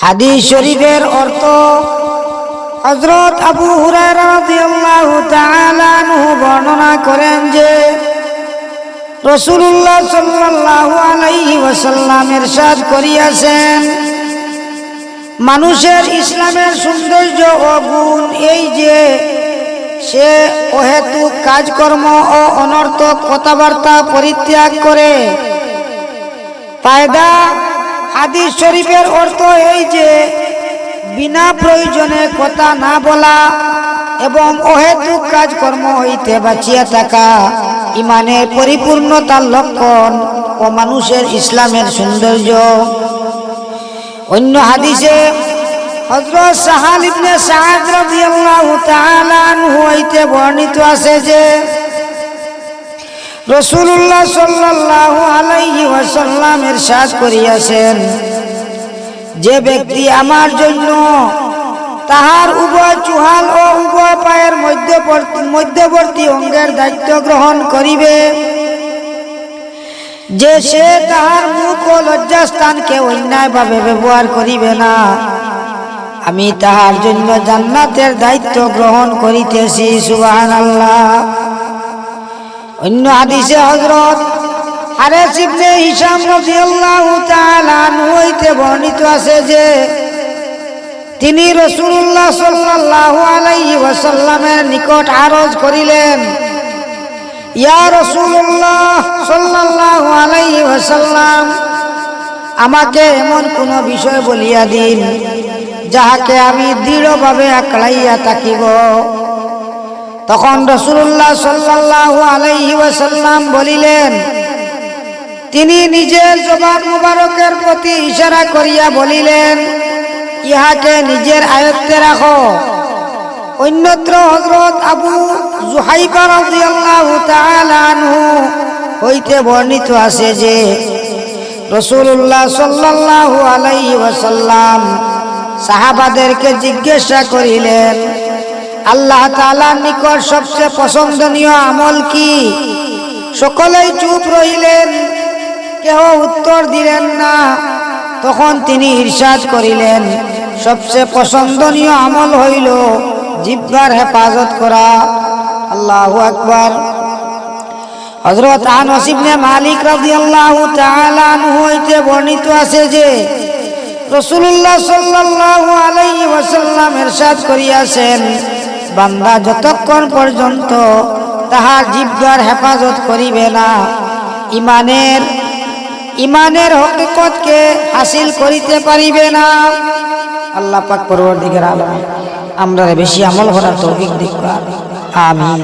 হাদিস শরীফের অর্থ হজরত আবু হুরায়রা রাদিয়াল্লাহু তাআলা আনহু বর্ণনা করেন যে রসুল্লাহ সাল্লাল্লাহু আলাইহি ওয়াসাল্লাম ইরশাদ করিয়াছেন, মানুষের ইসলামের সৌন্দর্য ও গুণ এই যে সে অহেতুক কাজকর্ম ও অনর্থক কথাবার্তা পরিত্যাগ করে ফায়দা হাদিস শরীফের অর্থ এই যে, বিনা প্রয়োজনে কথা না বলা এবং অহেতুক কাজকর্ম হইতে বাঁচিয়া থাকা ইমানের পরিপূর্ণতার লক্ষণ ও মানুষের ইসলামের সৌন্দর্য। অন্য হাদিসে হযরত সাহাল ইবনে সাদ রাদিয়াল্লাহু তাআলা আনহু হইতে বর্ণিত আছে যে রসুল্লাহ সাল্লাল্লাহু আলাইহি ওয়াসাল্লাম ইরশাদ করিয়াছেন, যে ব্যক্তি আমার জন্য তাহার উভয় চুহাল ও উভয় পায়ের মধ্যবর্তী মধ্যবর্তী অঙ্গের দায়িত্ব গ্রহণ করিবে। যে সে তাহার মুখ ও লজ্জাস্থানকে অন্যায়ভাবে ব্যবহার করিবে না। আমি তাহার জন্য জান্নাতের দায়িত্ব গ্রহণ করিতেছি সুবাহান আল্লাহ অন্য হাদিসে হজরত হারেস ইবনে হিসাম তাআলা আনহু হইতে বর্ণিত আছে যে, তিনি রসুল্লাহ সাল্লাল্লাহু আলাইহি ওয়াসাল্লামের নিকট আরজ করিলেন, ইয়া রসুল্লাহ সাল্লাল্লাহু আলাইহি ওয়াসাল্লাম, আমাকে এমন কোন বিষয় বলিয়া দিন, যাহাকে আমি দৃঢ়ভাবে আঁকড়াইয়া থাকিব। তখন রসুল্লাহ সাল্লাল্লাহু আলাইহি ওয়াসাল্লাম বলিলেন, তিনি নিজের জবান মুবারকের প্রতি ইশারা করিয়া বলিলেন, ইহাকে নিজের আয়ত্তে রাখো। অন্যত্র হজরত আবু জুহাইবা রাদিয়াল্লাহু তাআলা হইতে বর্ণিত আছে যে রসুল্লাহ সাল্লাল্লাহু আলাইহি ওয়াসাল্লাম সাহাবাদেরকে জিজ্ঞাসা করিলেন আল্লাহ তাআলার নিকট সবচেয়ে পছন্দনীয় আমল কি? সকলেই চুপ রহিলেন কেহ উত্তর দিলেন না। তখন তিনি ইরশাদ করিলেন, সবচেয়ে পছন্দনীয় আমল হইল জিব্বার হেফাজত করা। আল্লাহু আকবার। হজরত আনস ইবনে মালিক তাআলা আনহু হইতে বর্ণিত আছে যে, রাসূলুল্লাহ সাল্লাল্লাহু আলাই ওয়াসাল্লাম ইরশাদ করিয়াছেন বান্দা যতক্ষণ পর্যন্ত তাহার জীবদার হেফাজত করিবে না, ইমানের ইমানের হকিকতকে হাসিল করিতে পারিবে না। আল্লাহ পাক পরবর্তীকার আলম আমরা বেশি আমল করার তৌফিক আমিন।